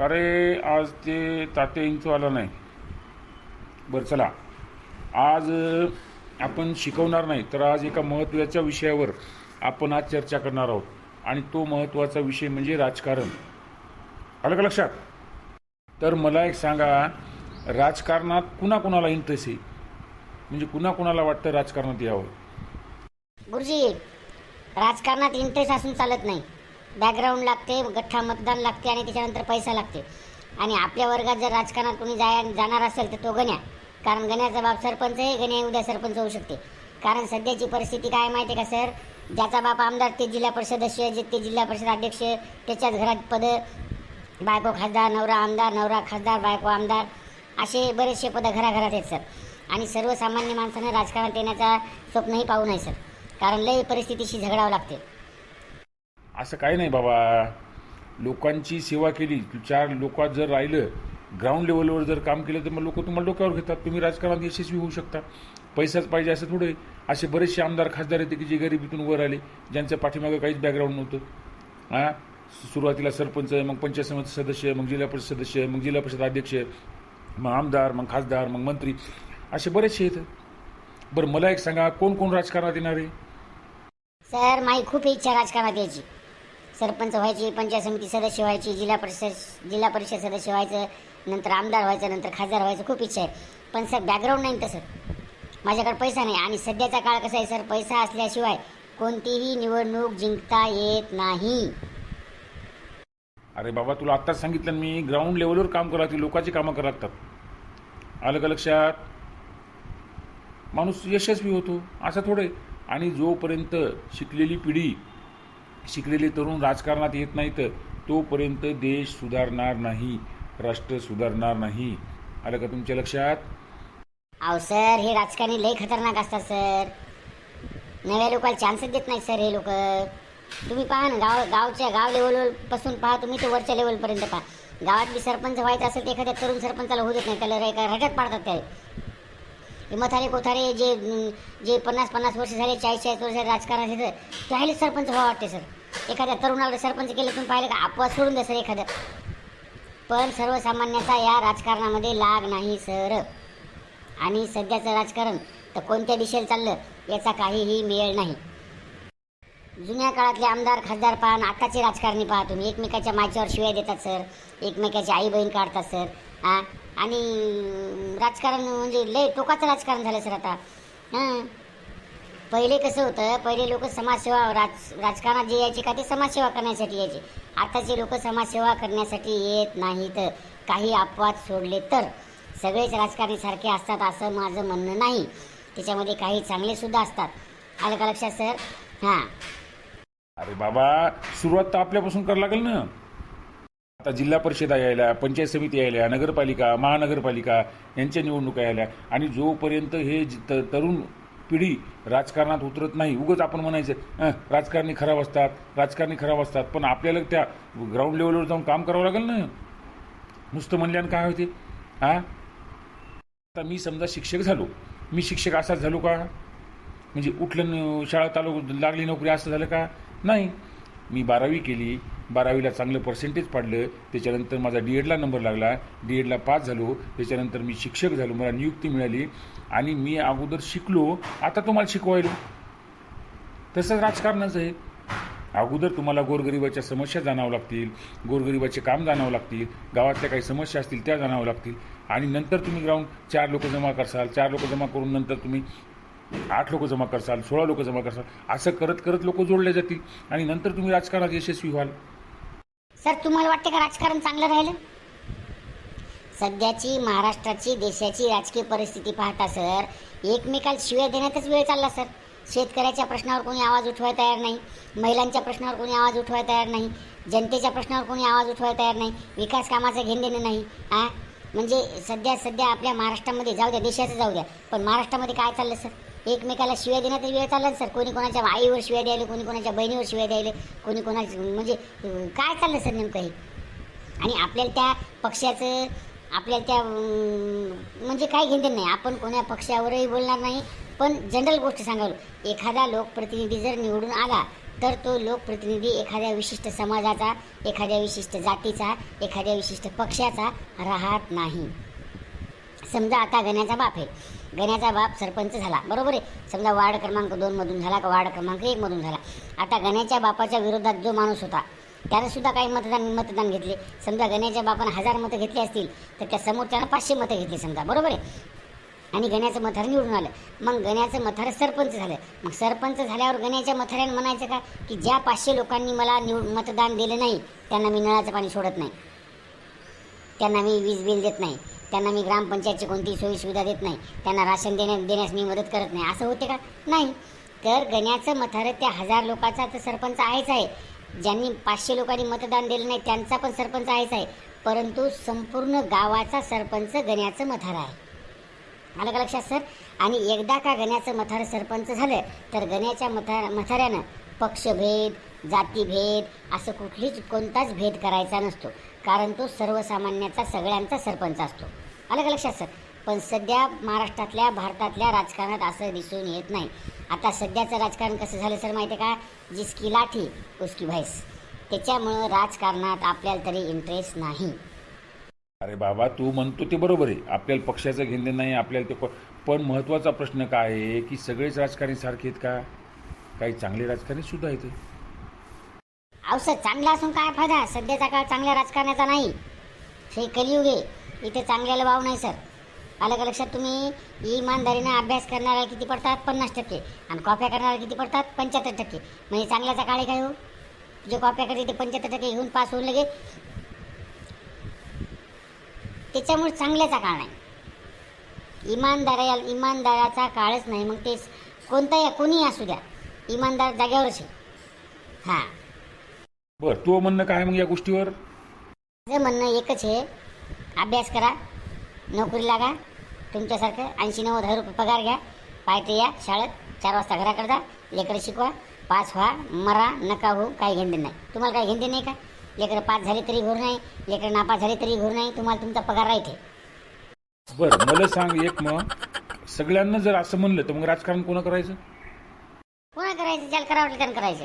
अरे आज ते ताते इंचू आला नाही. बरं चला. आज आपण शिकवणार नाही तर आज एका महत्त्वाच्या विषयावर आपण आज चर्चा करणार आहोत. आणि तो महत्त्वाचा विषय म्हणजे राजकारण. आलं का लक्षात? तर मला एक सांगा राजकारणात कुणाकुणाला इंटरेस्ट आहे? म्हणजे कुणाकुणाला वाटतं राजकारणात यावं? गुरुजी राजकारणात इंटरेस्ट असून चालत नाही. बॅकग्राऊंड लागते गठ्ठा मतदान लागते आणि त्याच्यानंतर पैसा लागते. आणि आपल्या वर्गात जर राजकारणात कोणी जाय जाणार असेल तर तो गण्या. कारण गण्याचा बाप सरपंच आहे गण्या उद्या सरपंच होऊ शकते. कारण सध्याची परिस्थिती काय माहिती आहे का सर? ज्याचा बाप आमदार ते जिल्हा परिषद सदस्य ते जिल्हा परिषद अध्यक्ष त्याच्याच घरात पदं बायको खासदार नवरा आमदार नवरा खासदार बायको आमदार असे बरेचसे पदं घराघरात आहेत सर. आणि सर्वसामान्य माणसानं राजकारणात येण्याचा स्वप्नही पाहू नये सर. कारण लय परिस्थितीशी झगडावं लागते. असं काही नाही बाबा. लोकांची सेवा केली चार लोकात जर राहिलं ग्राउंड लेवलवर जर काम केलं तर मग लोक तुम्हाला डोक्यावर घेतात. तुम्ही राजकारणात यशस्वी होऊ शकता. पैसाच पाहिजे असं थोडं आहे. असे बरेचसे आमदार खासदार येते की जे गरिबीतून वर आले ज्यांच्या पाठीमागं काहीच बॅकग्राऊंड नव्हतं. हां? सुरुवातीला सरपंच मग पंचायत समिती सदस्य मग जिल्हा परिषद सदस्य मग जिल्हा परिषद अध्यक्ष मग आमदार मग खासदार मग मंत्री. असे बरेचसे आहेत. बरं मला एक सांगा कोण कोण राजकारणात येणार आहे? सर माझी खूप इच्छा राजकारणात यायची. सरपंच व्हायची पंचायत समिती सदस्य व्हायची जिल्हा परिषद जिल्हा परिषद सदस्य व्हायचं नंतर आमदार व्हायचं नंतर खासदार व्हायचं खूप इच्छा आहे. पण सर बॅकग्राऊंड नाही तसं. माझ्याकडे पैसा नाही. आणि सध्याचा काळ कसा आहे सर? पैसा असल्याशिवाय कोणतीही निवडणूक जिंकता येत नाही. अरे बाबा तुला आत्ताच सांगितलं मी. ग्राउंड लेवलवर काम करावं लागते लोकांची कामं करावं लागतात आलं का लक्षात. माणूस यशस्वी होतो असं थोडं आणि जोपर्यंत शिकलेली पिढी शिकलेले तरुण राजकारणात येत नाही तर तोपर्यंत देश सुधारणार नाही राष्ट्र सुधारणार नाही. आलं का तुमच्या लक्षात? अहो सर हे राजकारणी लय खतरनाक असतात सर. नव्या लोकांना चान्सच देत नाही सर हे लोक. तुम्ही पहा ना गाव गावच्या गाव लेवलपासून पहा तुम्ही तर वरच्या लेवलपर्यंत पहा. गावातली सरपंच व्हायचं असेल तर एखाद्या तरुण सरपंचाला होऊ देत नाही त्याला एका रटत पाडतात ते. मथारे कोथारे जे जे पन्नास पन्नास वर्ष झाले चाळीस चाळीस वर्ष राजकारण राजकारणात त्याला सरपंच व्हावं वाटते सर. एखाद्या तरुणाला सरपंच केलं तुम्ही पाहिलं का? आपवा सोडून द्या सर एखादं. पण सर्वसामान्याचा या राजकारणामध्ये लाग नाही सर. आणि सध्याचं राजकारण तर कोणत्या दिशेला चाललं याचा काहीही मेळ नाही. जुन्या काळातले आमदार खासदार पहा आणि आत्ताचे राजकारणी पहा तुम्ही. एकमेकाच्या माच्यावर शिवाय देतात सर. एकमेकाची आई बहीण काढतात सर. हां आणि राजकारण म्हणजे लय टोकाचं राजकारण झालं सर आता. हां? पहिले कसं होतं पहिले लोक समाजसेवा राज राजकारणात जे यायचे का ते समाजसेवा करण्यासाठी यायचे. आताचे लोक समाजसेवा करण्यासाठी येत नाहीत काही अपवाद सोडले तर? सगळेच राजकारणी सारखे असतात असं माझं म्हणणं नाही. त्याच्यामध्ये काही चांगले सुद्धा असतात. आलं का लक्षात सर? हां. अरे बाबा सुरुवात तर आपल्यापासून करावं लागेल ना. आता जिल्हा परिषदा यायला पंचायत समिती यायल्या नगरपालिका महानगरपालिका यांच्या निवडणुका यायल्या आणि जोपर्यंत हे तरुण पिढी राजकारणात उतरत नाही. उगच आपण म्हणायचं राजकारणी खराब असतात राजकारणी खराब असतात. पण आपल्याला त्या ग्राउंड लेवलवर जाऊन काम करावं लागेल ना. नुसतं म्हणल्यानं काय होते? हां आता मी समजा शिक्षक झालो. मी शिक्षक असाच झालो का? म्हणजे उठलं शाळा चालू लागली नोकरी असं झालं का? नाही. मी बारावी केली. बारावीला चांगलं पर्सेंटेज पाडलं त्याच्यानंतर माझा डी एडला नंबर लागला. डी एडला पास झालो त्याच्यानंतर मी शिक्षक झालो मला नियुक्ती मिळाली आणि मी अगोदर शिकलो आता तुम्हाला शिकवायलो. तसंच राजकारणाचं आहे. अगोदर तुम्हाला गोरगरिबाच्या समस्या जाणावं लागतील गोरगरिबाचे काम जाणावं लागतील गावातल्या काही समस्या असतील त्या जाणावं लागतील. आणि नंतर तुम्ही ग्राउंड चार लोक जमा करसाल चार लोक जमा करून नंतर तुम्ही आठ लोक जमा करसाल सोळा लोक जमा करसाल असं करत करत लोक जोडले जातील. आणि नंतर तुम्ही राजकारणात यशस्वी व्हाल. सर तुम्हाला वाटते का राजकारण चांगलं राहिलं? सध्याची महाराष्ट्राची देशाची राजकीय परिस्थिती पाहता सर एकमेकाला शिव्या देण्यातच वेळ चालला सर. शेतकऱ्याच्या प्रश्नावर कोणी आवाज उठवायला तयार नाही महिलांच्या प्रश्नावर कोणी आवाज उठवायला तयार नाही जनतेच्या प्रश्नावर कोणी आवाज उठवायला तयार नाही विकास कामाचं घेण देणं नाही आ? म्हणजे सध्या सध्या आपल्या महाराष्ट्रामध्ये जाऊ द्या देशाचं जाऊ द्या पण महाराष्ट्रामध्ये काय चाललं सर? एकमेकाला शिव्या देण्यात वेळ चालला ना सर. कोणी कोणाच्या आईवर शिव्या द्यायला कोणी कोणाच्या बहिणीवर शिव्या द्यायला कोणी कोणाच्या म्हणजे काय चाललं सर नेमकं हे? आणि आपल्याला त्या पक्षाचं आपल्याला त्या म्हणजे काय घेणं नाही. आपण कोण्या पक्षावरही बोलणार नाही. पण जनरल गोष्ट सांगालो एखादा लोकप्रतिनिधी जर निवडून आला तर तो लोकप्रतिनिधी एखाद्या विशिष्ट समाजाचा एखाद्या विशिष्ट जातीचा एखाद्या विशिष्ट पक्षाचा राहत नाही. समजा आता गण्याचा बाप आहे. गण्याचा बाप सरपंच झाला. बरोबर आहे? समजा वार्ड क्रमांक दोन मधून झाला का वार्ड क्रमांक एक मधून झाला. आता गण्याच्या बापाच्या विरोधात जो माणूस होता त्याने सुद्धा काही मतदान मतदान घेतले. समजा गण्याच्या बापानं हजार मतं घेतली असतील तर त्या समोरच्यानं पाचशे मतं घेतली समजा. बरोबर आहे? आणि गण्याचं मथार निवडून आलं. मग गण्याचं मथार सरपंच झालं. मग सरपंच झाल्यावर गण्याच्या मथाऱ्यानं म्हणायचं का की ज्या पाचशे लोकांनी मला निवड मतदान दिलं नाही त्यांना मी नळाचं पाणी सोडत नाही. त्यांना मी वीज बिल देत नाही. त्यांना मी ग्रामपंचायतची कोणतीही सोयी सुविधा देत नाही. त्यांना राशन देण्या देण्यास मी मदत करत नाही. असं होते का? नाही. तर गण्याचं मथार त्या हजार लोकांचा तर सरपंच आहेच आहे. ज्यांनी पाचशे लोकांनी मतदान दिलं नाही त्यांचा पण सरपंच आहेच आहे. परंतु संपूर्ण गावाचा सरपंच गण्याचं मथार आहे. आलं का लक्षात सर? आणि एकदा का गण्याचं मथार सरपंच झालं तर गण्याच्या मथार मथाऱ्यानं पक्षभेद जातीभेद असं कुठलीच कोणताच भेद करायचा नसतो. कारण तो सर्वसामान्याचा सगळ्यांचा सरपंच असतो. का लक्षात सर पण सध्या महाराष्ट्रातल्या भारतातल्या राजकारणात असं दिसून येत नाही. आता सध्याचं राजकारण कसं झालं सर माहिती आहे का? जिसकी लाठी उसकी भैस. त्याच्यामुळं राजकारणात आपल्याला तरी इंटरेस्ट नाही. अरे बाबा तू म्हणतो ते बरोबर आहे. आपल्याला पक्षाचं घेणं नाही आपल्याला ते पण महत्त्वाचा प्रश्न काय आहे की सगळेच राजकारणी सारखे आहेत का? काही चांगले राजकारणी सुद्धा आहेत. अहो सर चांगला असून काय फायदा? सध्याचा काळ चांगल्या राजकारणाचा नाही. हे कलियुग आहे. इथे चांगल्याला वाव नाही सर. आलं का लक्षात तुम्ही? इमानदारीने अभ्यास करणाऱ्याला किती पडतात? पन्नास टक्के. आणि कॉप्या करणाऱ्याला किती पडतात? पंच्याहत्तर टक्के. म्हणजे चांगल्याचा काळ आहे काय हो? जे कॉप्या करते ते पंच्याहत्तर टक्के घेऊन पास होऊन लगे. त्याच्यामुळे चांगल्याचा काळ नाही. इमानदारा इमानदाराचा काळच नाही. मग ते कोणताही कोणीही असू द्या. इमानदार जाग्यावरच आहे. हां. बरं तू म्हणणं काय मग या गोष्टीवर? माझं म्हणणं एकच आहे. अभ्यास करा नोकरी लागा तुमच्यासारखं ऐंशी नव्वद हजार रुपये पगार घ्या पायथे या शाळेत चार वाजता घराकडे जा लेकरं शिकवा पास व्हा मरा नका हो काही घेणं नाही. तुम्हाला काही घेणं नाही का? लेकरं पास झाले तरी घोर नाही लेकरं नापास झाले तरी घोर नाही तुम्हाला तुमचा पगार राहते बरं मला सांग एक मग. सगळ्यांना जर असं म्हणलं तर मग राजकारण कोणा करायचं कोणा करायचं ज्याला करावं त्यानं करायचं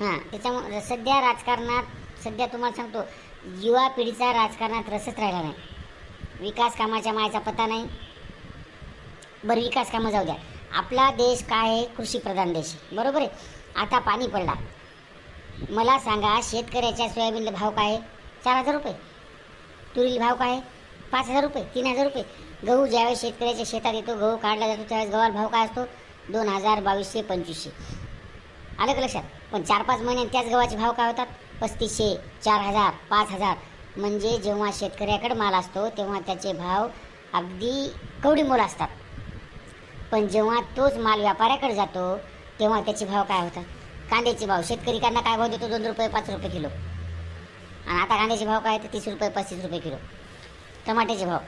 हां त्याच्यामुळे सध्या राजकारणात सध्या तुम्हाला सांगतो युवा पिढीचा राजकारणात रसच राहिला नाही. विकास कामाच्या मायाचा पत्ता नाही. बरं विकास कामं जाऊ द्या. आपला देश काय आहे? कृषीप्रधान देश. बरोबर आहे? आता पाणी पडला. मला सांगा शेतकऱ्याच्या सोयाबीनला भाव काय आहे? चार हजार रुपये. तुरीला भाव काय आहे? पाच हजार रुपये तीन हजार रुपये. गहू ज्यावेळेस शेतकऱ्याच्या शेतात येतो गहू काढला जातो त्यावेळेस गव्हाला भाव काय असतो? दोन हजार बावीसशे पंचवीसशे. आलं का लक्षात? पण चार पाच महिन्यात त्याच गव्हाचे भाव काय होतात? पस्तीसशे चार हजार पाच हजार म्हणजे जेव्हा शेतकऱ्याकडे माल असतो तेव्हा त्याचे भाव अगदी कवडी मोल असतात. पण जेव्हा तोच माल व्यापाऱ्याकडे जातो तेव्हा त्याचे भाव काय होतात? कांद्याचे भाव. शेतकरी कांदा काय भाव देतो? दोन रुपये पाच रुपये किलो. आणि आता कांद्याचे भाव काय तर तीस रुपये पस्तीस रुपये किलो. टमाट्याचे भाव.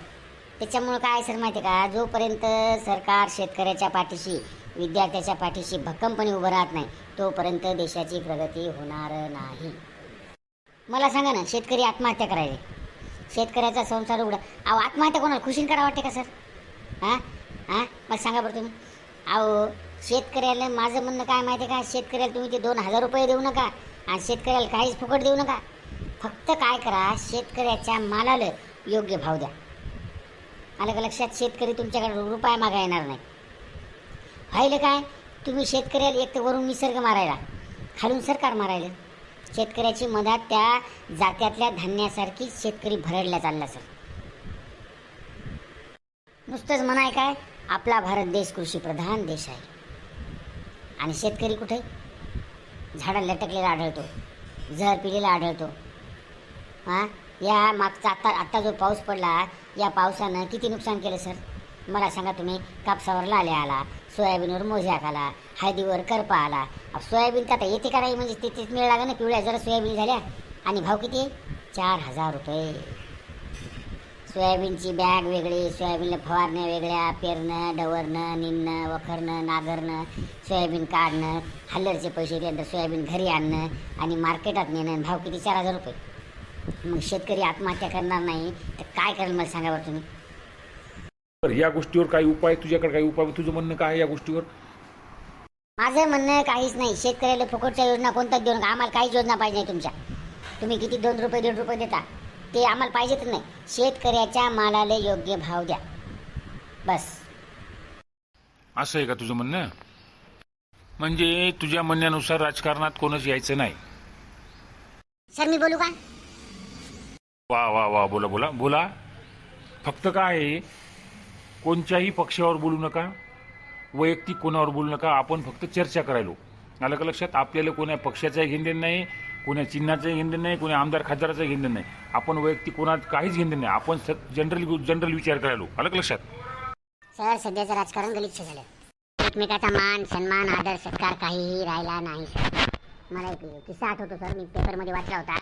त्याच्यामुळं काय सर माहिती आहे का? जोपर्यंत सरकार शेतकऱ्याच्या पाठीशी विद्यार्थ्याच्या पाठीशी भक्कमपणे उभं राहत नाही तोपर्यंत देशाची प्रगती होणार नाही. मला सांगा ना शेतकरी आत्महत्या करायचे शेतकऱ्याचा संसार उघडा. अहो आत्महत्या कोणाला? खुशीन करा वाटते का सर? हां? हां? मला सांगा बरं तुम्ही. अहो शेतकऱ्याला माझं म्हणणं काय माहिती आहे का? शेतकऱ्याला तुम्ही ते दोन हजार रुपये देऊ नका आणि शेतकऱ्याला काहीच फुकट देऊ नका. फक्त काय करा शेतकऱ्याच्या मालाला योग्य भाव द्या. आलं का लक्षात? शेतकरी तुमच्याकडे रुपया मागा येणार नाही. व्हायलं काय? तुम्ही शेतकऱ्याला एक तर वरून निसर्ग मारायला. खालून सरकार मारायला. शेतकऱ्याची मदत त्या जात्यातल्या धान्यासारखी शेतकरी भरडला चालला सर. नुसतंच म्हणाय काय आपला भारत देश कृषीप्रधान देश आहे. आणि शेतकरी कुठे? झाडं लटकलेला आढळतो जहर पिलेला आढळतो. हां? या मागचा आत्ता आत्ता जो पाऊस पडला या पावसानं किती नुकसान केलं सर? मला सांगा तुम्ही कापसावर लाल्या आला सोयाबीनवर मोझ्याक आला हळदीवर करपा आला. सोयाबीन तर आता येते का नाही म्हणजे तिथेच मिळ लागा ना पिवळ्या जरा सोयाबीन झाल्या. आणि भाव किती चार हजार रुपये. सोयाबीनची बॅग वेगळी सोयाबीनला फवारण्या वेगळ्या पेरणं डवरणं निंदणं वखरणं नागरणं सोयाबीन काढणं हल्लरचे पैसे त्यानंतर सोयाबीन घरी आणणं आणि मार्केटात नेणं भाव किती? चार हजार रुपये. मग शेतकरी आत्महत्या करणार नाही. तर काय करेल मला सांगा बरं तुम्ही? बरं या गोष्टीवर काही उपाय तुझ्याकडे काही उपाय? तुझं म्हणणं काय आहे या गोष्टीवर? माझं म्हणणं काहीच नाही. शेतकऱ्याला फुकटच्या योजना कोणत्याच देऊ नका. आम्हाला काहीच योजना पाहिजे नाही तुमच्या. तुम्ही किती दोन रुपये दीड रुपये देता ते आम्हाला पाहिजेच नाही. शेतकऱ्याच्या मालाला योग्य भाव द्या. बस. असं आहे का तुझं म्हणणं? म्हणजे तुझ्या म्हणण्यानुसार राजकारणात कोणच यायचं नाही. सर मी बोलू का? वा वा वा. बोला बोला. बोला. फक्त काय आहे कोणत्याही पक्षावर बोलू नका वैयक्तिक कोणावर बोलू नका आपण फक्त चर्चा करायलो. आलं का लक्षात? आपल्याला कोण्या पक्षाचाही घेणदेण नाही कोण्या चिन्हाचंही घेणदेण नाही कोण्या आमदार खासदाराचंही घेणदेण नाही. आपण वैयक्तिक कोणात काहीच घेणदेण नाही. आपण जनरल जनरल विचार करायलो. आलं का लक्षात? सर सध्याचं राजकारण गलिच्छ झालं. एकमेकाचा मान सन्मान आदर सत्कार काहीही राहिला नाही. सर मला एक किस्सा आठवतो सर. मी पेपरमध्ये वाचला होता.